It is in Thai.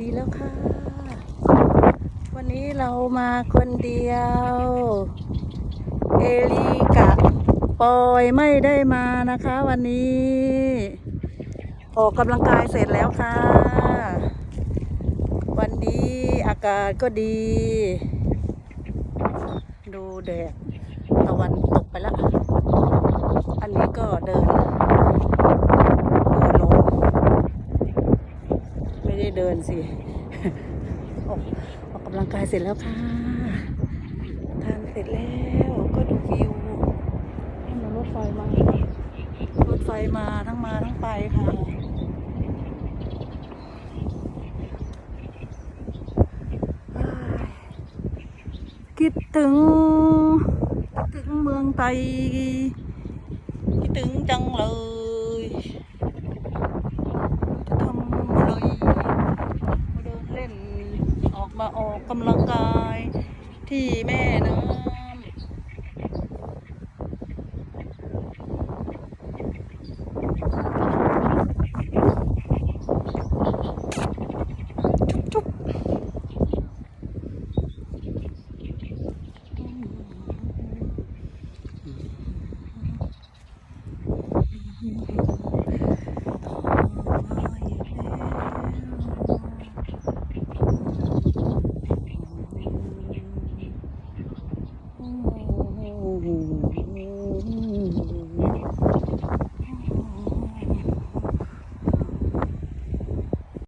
ดีแล้วค่ะ วันนี้เรามาคนเดียว เอลีกับปอยไม่ได้มานะคะ วันนี้ ออกกำลังกายเสร็จแล้วค่ะ วันนี้อากาศก็ดี ดูแดดตะวันตกไปแล้ว อันนี้ก็เดินเดินลง ไม่ได้ เดินสิ ออกออกกำลังกายเสร็จแล้วค่ะ ทานเสร็จแล้วก็ดูวิวให้มารถไฟมารถไฟมาทั้งมาทั้งไปค่ะคิดถึงคิดถึงเมืองไทยคิดถึงจังเลย จะทำอะไร มาออกกำลังกายที่แม่น้